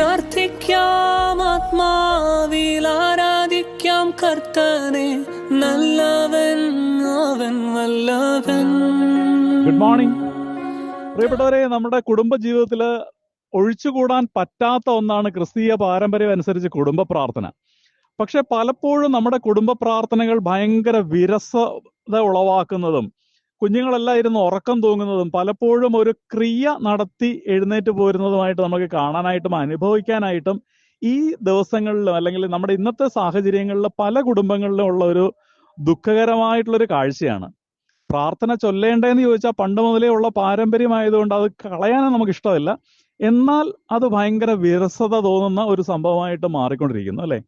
പ്രാർത്ഥിക്കാം ആത്മാവിൽ ആരാധിക്കാം കർത്തനെ നല്ലവൻ അവൻ വല്ലവൻ. ഗുഡ് മോർണിംഗ് പ്രിയപ്പെട്ടവരെ നമ്മുടെ കുടുംബ ജീവിതത്തിൽ ഒഴിച്ചുകൂടാൻ പറ്റാത്ത ഒന്നാണ് ക്രിസ്തീയ പാരമ്പര്യം അനുസരിച്ച് കുടുംബ പ്രാർത്ഥന. പക്ഷെ പലപ്പോഴും നമ്മുടെ കുടുംബ പ്രാർത്ഥനകൾ ഭയങ്കര വിരസത ഉളവാക്കുന്നതും കുഞ്ഞുങ്ങളെല്ലാം ഇരുന്ന് ഉറക്കം തൂങ്ങുന്നതും പലപ്പോഴും ഒരു ക്രിയ നടത്തി എഴുന്നേറ്റ് പോരുന്നതുമായിട്ട് നമുക്ക് കാണാനായിട്ടും അനുഭവിക്കാനായിട്ടും ഈ ദിവസങ്ങളിലും അല്ലെങ്കിൽ നമ്മുടെ ഇന്നത്തെ സാഹചര്യങ്ങളിൽ പല കുടുംബങ്ങളിലും ഉള്ള ഒരു ദുഃഖകരമായിട്ടുള്ളൊരു കാഴ്ചയാണ്. പ്രാർത്ഥന ചൊല്ലേണ്ടതെന്ന് ചോദിച്ചാൽ പണ്ട് മുതലേ ഉള്ള പാരമ്പര്യമായതുകൊണ്ട് അത് കളയാനും നമുക്ക് ഇഷ്ടമില്ല എന്നാൽ അത് ഭയങ്കര വിരസത തോന്നുന്ന ഒരു സംഭവമായിട്ട് മാറിക്കൊണ്ടിരിക്കുന്നു അല്ലെ?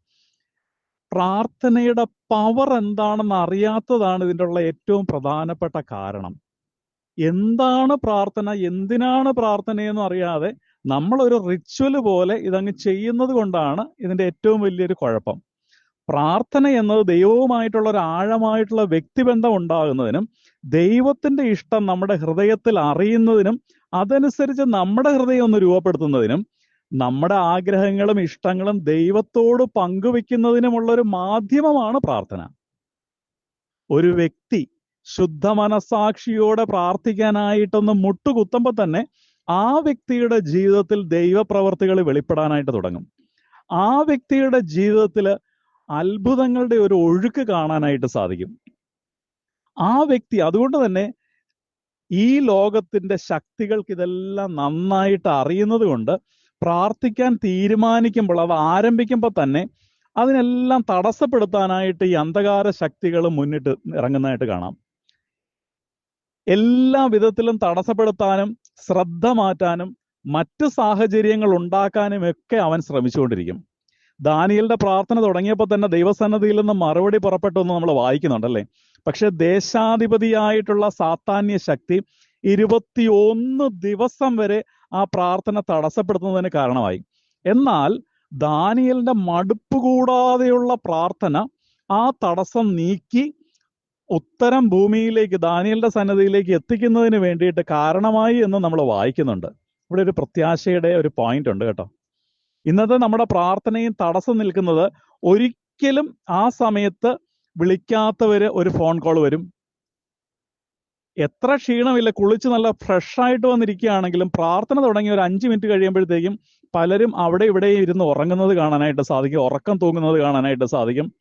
പ്രാർത്ഥനയുടെ പവർ എന്താണെന്ന് അറിയാത്തതാണ് ഇതിന്റെ ഉള്ള ഏറ്റവും പ്രധാനപ്പെട്ട കാരണം. എന്താണ് പ്രാർത്ഥന? എന്തിനാണ് പ്രാർത്ഥനയെന്ന് അറിയാതെ നമ്മൾ ഒരു റിച്വൽ പോലെ ഇതങ്ങ് ചെയ്യുന്നത് കൊണ്ടാണ് ഇതിന്റെ ഏറ്റവും വലിയൊരു കുഴപ്പം. പ്രാർത്ഥന എന്നത് ദൈവവുമായിട്ടുള്ള ഒരു ആഴമായിട്ടുള്ള വ്യക്തിബന്ധം ഉണ്ടാകുന്നതിനും ദൈവത്തിന്റെ ഇഷ്ടം നമ്മുടെ ഹൃദയത്തിൽ അറിയുന്നതിനും അതനുസരിച്ച് നമ്മുടെ ഹൃദയം ഒന്ന് രൂപപ്പെടുത്തുന്നതിനും നമ്മുടെ ആഗ്രഹങ്ങളും ഇഷ്ടങ്ങളും ദൈവത്തോട് പങ്കുവെക്കുന്നതിനുമുള്ള ഒരു മാധ്യമമാണ് പ്രാർത്ഥന. ഒരു വ്യക്തി ശുദ്ധ മനസാക്ഷിയോടെ പ്രാർത്ഥിക്കാനായിട്ടൊന്ന് മുട്ടുകുത്തുമ്പോൾ തന്നെ ആ വ്യക്തിയുടെ ജീവിതത്തിൽ ദൈവപ്രവർത്തികൾ വെളിപ്പെടാനായിട്ട് തുടങ്ങും. ആ വ്യക്തിയുടെ ജീവിതത്തിൽ അത്ഭുതങ്ങളുടെ ഒരു ഒഴുക്ക് കാണാനായിട്ട് സാധിക്കും. ആ വ്യക്തി അതുകൊണ്ട് തന്നെ ഈ ലോകത്തിന്റെ ശക്തികൾക്ക് ഇതെല്ലാം നന്നായിട്ട് അറിയുന്നത് കൊണ്ട് പ്രാർത്ഥിക്കാൻ തീരുമാനിക്കുമ്പോൾ അത് ആരംഭിക്കുമ്പോൾ തന്നെ അതിനെല്ലാം തടസ്സപ്പെടുത്താനായിട്ട് ഈ അന്ധകാര ശക്തികൾ മുന്നിട്ട് ഇറങ്ങുന്നതായിട്ട് കാണാം. എല്ലാ വിധത്തിലും തടസ്സപ്പെടുത്താനും ശ്രദ്ധ മാറ്റാനും മറ്റു സാഹചര്യങ്ങൾ ഉണ്ടാക്കാനും ഒക്കെ അവൻ ശ്രമിച്ചുകൊണ്ടിരിക്കും. ദാനിയലിന്റെ പ്രാർത്ഥന തുടങ്ങിയപ്പോൾ തന്നെ ദൈവസന്നദ്ധിയിൽ നിന്ന് മറുപടി പുറപ്പെട്ടു എന്ന് നമ്മൾ വായിക്കുന്നുണ്ടല്ലേ? പക്ഷെ ദേശാധിപതിയായിട്ടുള്ള സാത്താന്യ ശക്തി ഇരുപത്തിയൊന്ന് ദിവസം വരെ ആ പ്രാർത്ഥന തടസ്സപ്പെടുത്തുന്നതിന് കാരണമായി. എന്നാൽ ദാനിയലിന്റെ മടുപ്പ് കൂടാതെയുള്ള പ്രാർത്ഥന ആ തടസ്സം നീക്കി ഉത്തരം ഭൂമിയിലേക്ക് ദാനിയലിന്റെ സന്നദ്ധിയിലേക്ക് എത്തിക്കുന്നതിന് വേണ്ടിയിട്ട് കാരണമായി എന്ന് നമ്മൾ വായിക്കുന്നുണ്ട്. ഇവിടെ ഒരു പ്രത്യാശയുടെ ഒരു പോയിന്റ് ഉണ്ട് കേട്ടോ. ഇന്നത്തെ നമ്മുടെ പ്രാർത്ഥനയും തടസ്സം നിൽക്കുന്നത് ഒരിക്കലും ആ സമയത്ത് വിളിക്കാത്തവര് ഒരു ഫോൺ കോൾ വരും. എത്ര ക്ഷീണമില്ല കുളിച്ച് നല്ല ഫ്രഷ് ആയിട്ട് വന്നിരിക്കുകയാണെങ്കിലും പ്രാർത്ഥന തുടങ്ങി ഒരു അഞ്ച് മിനിറ്റ് കഴിയുമ്പോഴത്തേക്കും പലരും അവിടെ ഇവിടെ ഇരുന്ന് ഉറങ്ങുന്നത് കാണാനായിട്ട് സാധിക്കും ഉറക്കം തൂങ്ങുന്നത് കാണാനായിട്ട് സാധിക്കും.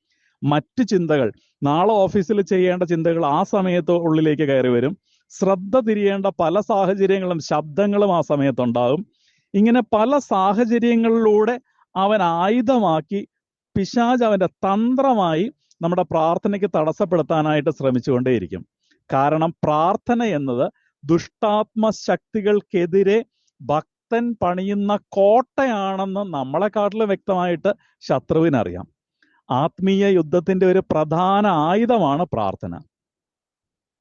മറ്റ് ചിന്തകൾ നാളെ ഓഫീസിൽ ചെയ്യേണ്ട ചിന്തകൾ ആ സമയത്ത് ഉള്ളിലേക്ക് കയറി വരും. ശ്രദ്ധ തിരിയേണ്ട പല സാഹചര്യങ്ങളും ശബ്ദങ്ങളും ആ സമയത്തുണ്ടാകും. ഇങ്ങനെ പല സാഹചര്യങ്ങളിലൂടെ അവൻ ആയുധമാക്കി പിശാജ് അവന്റെ തന്ത്രമായി നമ്മുടെ പ്രാർത്ഥനയ്ക്ക് തടസ്സപ്പെടുത്താനായിട്ട് ശ്രമിച്ചുകൊണ്ടേയിരിക്കും. കാരണം പ്രാർത്ഥന എന്നത് ദുഷ്ടാത്മ ശക്തികൾക്കെതിരെ ഭക്തൻ പണിയുന്ന കോട്ടയാണെന്ന് നമ്മളെക്കാട്ടിലും വ്യക്തമായിട്ട് ശത്രുവിനറിയാം. ആത്മീയ യുദ്ധത്തിന്റെ ഒരു പ്രധാന ആയുധമാണ് പ്രാർത്ഥന.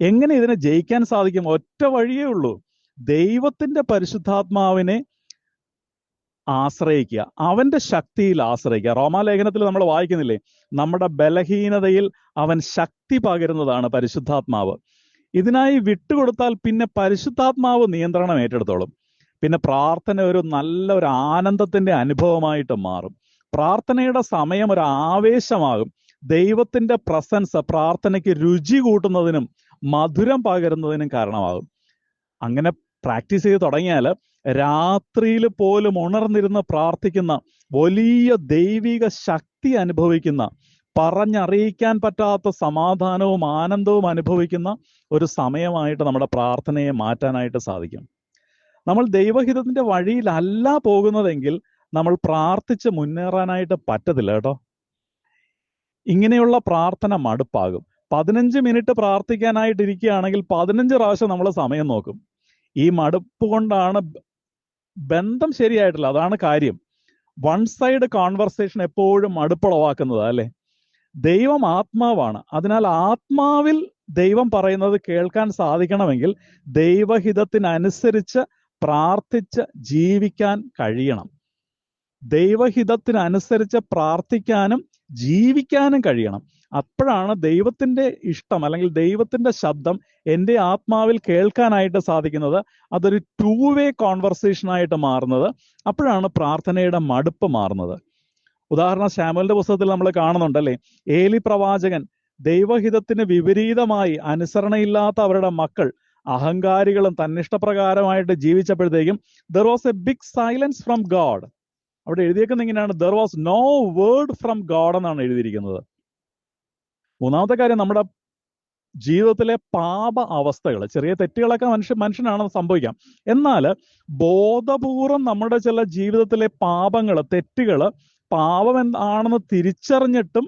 എങ്ങനെ ഇതിനെ ജയിക്കാൻ സാധിക്കും? ഒറ്റ വഴിയേ ഉള്ളൂ. ദൈവത്തിന്റെ പരിശുദ്ധാത്മാവിനെ ആശ്രയിക്കുക. അവന്റെ ശക്തിയിൽ ആശ്രയിക്കുക. റോമാലേഖനത്തിൽ നമ്മൾ വായിക്കുന്നില്ലേ? നമ്മുടെ ബലഹീനതയിൽ അവൻ ശക്തി പകരുന്നതാണ് പരിശുദ്ധാത്മാവ്. ഇതിനായി വിട്ടുകൊടുത്താൽ പിന്നെ പരിശുദ്ധാത്മാവ് നിയന്ത്രണം ഏറ്റെടുത്തോളും. പിന്നെ പ്രാർത്ഥന ഒരു നല്ല ഒരു ആനന്ദത്തിന്റെ അനുഭവമായിട്ട് മാറും. പ്രാർത്ഥനയുടെ സമയം ഒരു ആവേശമാകും. ദൈവത്തിന്റെ പ്രസൻസ് പ്രാർത്ഥനയ്ക്ക് രുചി കൂട്ടുന്നതിനും മധുരം പകരുന്നതിനും കാരണമാകും. അങ്ങനെ പ്രാക്ടീസ് ചെയ്ത് തുടങ്ങിയാൽ രാത്രിയിൽ പോലും ഉണർന്നിരുന്ന് പ്രാർത്ഥിക്കുന്ന വലിയ ദൈവിക ശക്തി അനുഭവിക്കുന്ന പറഞ്ഞറിയിക്കാൻ പറ്റാത്ത സമാധാനവും ആനന്ദവും അനുഭവിക്കുന്ന ഒരു സമയമായിട്ട് നമ്മുടെ പ്രാർത്ഥനയെ മാറ്റാനായിട്ട് സാധിക്കും. നമ്മൾ ദൈവഹിതത്തിന്റെ വഴിയിലല്ല പോകുന്നതെങ്കിൽ നമ്മൾ പ്രാർത്ഥിച്ച് മുന്നേറാനായിട്ട് പറ്റത്തില്ല കേട്ടോ. ഇങ്ങനെയുള്ള പ്രാർത്ഥന മടുപ്പാകും. പതിനഞ്ച് മിനിറ്റ് പ്രാർത്ഥിക്കാനായിട്ട് ഇരിക്കുകയാണെങ്കിൽ പതിനഞ്ച് പ്രാവശ്യം നമ്മൾ സമയം നോക്കും. ഈ മടുപ്പ് കൊണ്ടാണ് ബന്ധം ശരിയായിട്ടില്ല. അതാണ് കാര്യം. വൺ സൈഡ് കോൺവെർസേഷൻ എപ്പോഴും മടുപ്പുളവാക്കുന്നത് അല്ലെ? ദൈവം ആത്മാവാണ്. അതിനാൽ ആത്മാവിൽ ദൈവം പറയുന്നത് കേൾക്കാൻ സാധിക്കണമെങ്കിൽ ദൈവഹിതത്തിനനുസരിച്ച് പ്രാർത്ഥിച്ച് ജീവിക്കാൻ കഴിയണം. ദൈവഹിതത്തിനനുസരിച്ച് പ്രാർത്ഥിക്കാനും ജീവിക്കാനും കഴിയണം. അപ്പോഴാണ് ദൈവത്തിന്റെ ഇഷ്ടം അല്ലെങ്കിൽ ദൈവത്തിന്റെ ശബ്ദം എന്റെ ആത്മാവിൽ കേൾക്കാനായിട്ട് സാധിക്കുന്നത്. അതൊരു ടൂ വേ കോൺവെർസേഷൻ ആയിട്ട് മാറുന്നത്. അപ്പോഴാണ് പ്രാർത്ഥനയുടെ മടുപ്പ് മാറുന്നത്. ഉദാഹരണം ശ്യാമലിന്റെ പുസ്തകത്തിൽ നമ്മൾ കാണുന്നുണ്ടല്ലേ ഏലി പ്രവാചകൻ ദൈവഹിതത്തിന് വിപരീതമായി അനുസരണയില്ലാത്ത അവരുടെ മക്കൾ അഹങ്കാരികളും തന്നിഷ്ടപ്രകാരമായിട്ട് ജീവിച്ചപ്പോഴത്തേക്കും there was a big silence from God അവിടെ എഴുതിയേക്കുന്ന ഇങ്ങനെയാണ്. There was no word from God എന്നാണ് എഴുതിയിരിക്കുന്നത്. മൂന്നാമത്തെ കാര്യം നമ്മുടെ ജീവിതത്തിലെ പാപ അവസ്ഥകൾ ചെറിയ തെറ്റുകളൊക്കെ മനുഷ്യ മനുഷ്യനാണെന്ന് സംഭവിക്കാം. എന്നാൽ ബോധപൂർവം നമ്മുടെ ചില ജീവിതത്തിലെ പാപങ്ങൾ തെറ്റുകൾ പാപം എന്താണെന്ന് തിരിച്ചറിഞ്ഞിട്ടും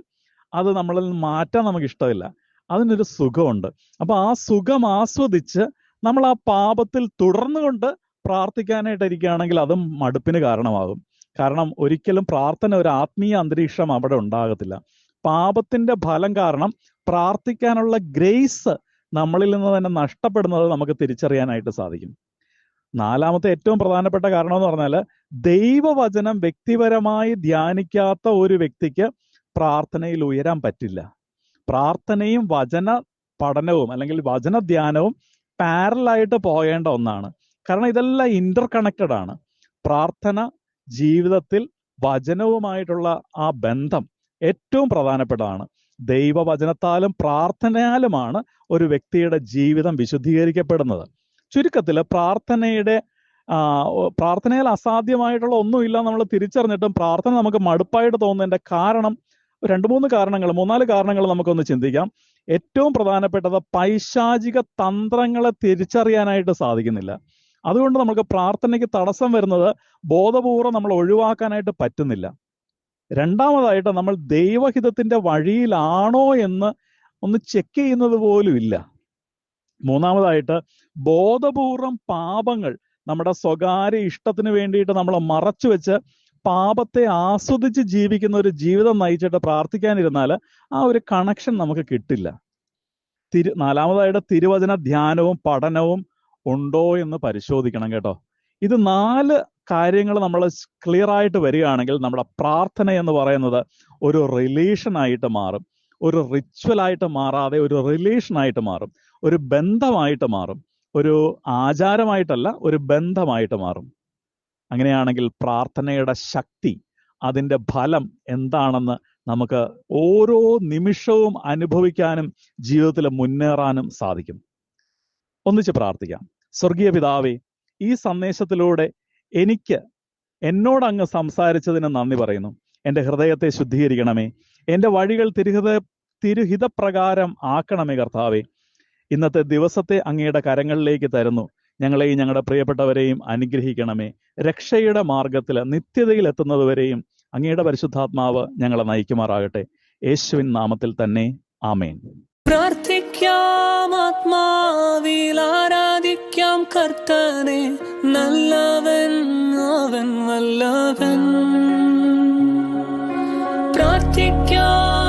അത് നമ്മളിൽ മാറ്റാൻ നമുക്ക് ഇഷ്ടമില്ല അതിനൊരു സുഖമുണ്ട്. അപ്പൊ ആ സുഖം ആസ്വദിച്ച് നമ്മൾ ആ പാപത്തിൽ തുടർന്നുകൊണ്ട് പ്രാർത്ഥിക്കാനായിട്ടിരിക്കുകയാണെങ്കിൽ അതും മടുപ്പിന് കാരണമാകും. കാരണം ഒരിക്കലും പ്രാർത്ഥന ഒരു ആത്മീയ അന്തരീക്ഷം അവിടെ ഉണ്ടാകത്തില്ല. പാപത്തിന്റെ ഫലം കാരണം പ്രാർത്ഥിക്കാനുള്ള ഗ്രേസ് നമ്മളിൽ നിന്ന് തന്നെ നഷ്ടപ്പെടുന്നത് നമുക്ക് തിരിച്ചറിയാനായിട്ട് സാധിക്കും. നാലാമത്തെ ഏറ്റവും പ്രധാനപ്പെട്ട കാരണം എന്ന് പറഞ്ഞാൽ ദൈവവചനം വ്യക്തിപരമായി ധ്യാനിക്കാത്ത ഒരു വ്യക്തിക്ക് പ്രാർത്ഥനയിൽ ഉയരാൻ പറ്റില്ല. പ്രാർത്ഥനയും വചന പഠനവും അല്ലെങ്കിൽ വചന ധ്യാനവും പാരലായിട്ട് പോകേണ്ട ഒന്നാണ്. കാരണം ഇതെല്ലാം ഇന്റർ കണക്റ്റഡ് ആണ്. പ്രാർത്ഥന ജീവിതത്തിൽ വചനവുമായിട്ടുള്ള ആ ബന്ധം ഏറ്റവും പ്രധാനപ്പെട്ടതാണ്. ദൈവവചനത്താലും പ്രാർത്ഥനയാലുമാണ് ഒരു വ്യക്തിയുടെ ജീവിതം വിശുദ്ധീകരിക്കപ്പെടുന്നത്. ചുരുക്കത്തിൽ പ്രാർത്ഥനയുടെ പ്രാർത്ഥനയിൽ അസാധ്യമായിട്ടുള്ള ഒന്നുമില്ല നമ്മൾ തിരിച്ചറിഞ്ഞിട്ടും പ്രാർത്ഥന നമുക്ക് മടുപ്പായിട്ട് തോന്നുന്നതിന്റെ കാരണം രണ്ട് മൂന്ന് കാരണങ്ങൾ മൂന്നാൽ കാരണങ്ങൾ നമുക്കൊന്ന് ചിന്തിക്കാം. ഏറ്റവും പ്രധാനപ്പെട്ടത് പൈശാചിക തന്ത്രങ്ങളെ തിരിച്ചറിയാനായിട്ട് സാധിക്കുന്നില്ല. അതുകൊണ്ട് നമുക്ക് പ്രാർത്ഥനയ്ക്ക് തടസ്സം വരുന്നത് ബോധപൂർവം നമ്മൾ ഒഴിവാക്കാനായിട്ട് പറ്റുന്നില്ല. രണ്ടാമതായിട്ട് നമ്മൾ ദൈവഹിതത്തിന്റെ വഴിയിലാണോ എന്ന് ഒന്ന് ചെക്ക് ചെയ്യുന്നത് പോലും ഇല്ല. മൂന്നാമതായിട്ട് ബോധപൂർവം പാപങ്ങൾ നമ്മുടെ സ്വകാര്യ ഇഷ്ടത്തിന് വേണ്ടിയിട്ട് നമ്മൾ മറച്ചു വെച്ച് പാപത്തെ ആസ്വദിച്ച് ജീവിക്കുന്ന ഒരു ജീവിതം നയിച്ചിട്ട് പ്രാർത്ഥിക്കാനിരുന്നാൽ ആ ഒരു കണക്ഷൻ നമുക്ക് കിട്ടില്ല. തിരു നാലാമതായിട്ട് തിരുവചന ധ്യാനവും പഠനവും ഉണ്ടോ എന്ന് പരിശോധിക്കണം കേട്ടോ. ഇത് നാല് കാര്യങ്ങൾ നമ്മൾ ക്ലിയർ ആയിട്ട് വരികയാണെങ്കിൽ നമ്മുടെ പ്രാർത്ഥന എന്ന് പറയുന്നത് ഒരു റിലേഷൻ ആയിട്ട് മാറും. ഒരു റിച്വൽ ആയിട്ട് മാറാതെ ഒരു റിലേഷൻ ആയിട്ട് മാറും. ഒരു ബന്ധമായിട്ട് മാറും. ഒരു ആചാരമായിട്ടല്ല ഒരു ബന്ധമായിട്ട് മാറും. അങ്ങനെയാണെങ്കിൽ പ്രാർത്ഥനയുടെ ശക്തി അതിന്റെ ഫലം എന്താണെന്ന് നമുക്ക് ഓരോ നിമിഷവും അനുഭവിക്കാനും ജീവിതത്തിൽ മുന്നേറാനും സാധിക്കും. ഒന്നിച്ച് പ്രാർത്ഥിക്കാം. സ്വർഗീയ പിതാവേ ഈ സന്ദേശത്തിലൂടെ എനിക്ക് എന്നോട് അങ്ങ് സംസാരിച്ചതിന് നന്ദി പറയുന്നു. എന്റെ ഹൃദയത്തെ ശുദ്ധീകരിക്കണമേ. എന്റെ വഴികൾ തിരുഹിത തിരുഹിതപ്രകാരം ആക്കണമേ കർത്താവേ. ഇന്നത്തെ ദിവസത്തെ അങ്ങയുടെ കരങ്ങളിലേക്ക് തരുന്നു. ഞങ്ങളെയും ഞങ്ങളുടെ പ്രിയപ്പെട്ടവരെയും അനുഗ്രഹിക്കണമേ. രക്ഷയുടെ മാർഗത്തിൽ നിത്യതയിൽ എത്തുന്നതുവരെയും അങ്ങയുടെ പരിശുദ്ധാത്മാവ് ഞങ്ങളെ നയിക്കുമാറാകട്ടെ. യേശുവിൻ നാമത്തിൽ തന്നെ. ആമേൻ. പ്രാർത്ഥിക്കാം ആരാധിക്കാം കർത്തനെ നല്ലവൻ അവൻ വല്ലവൻ. പ്രാർത്ഥിക്കാം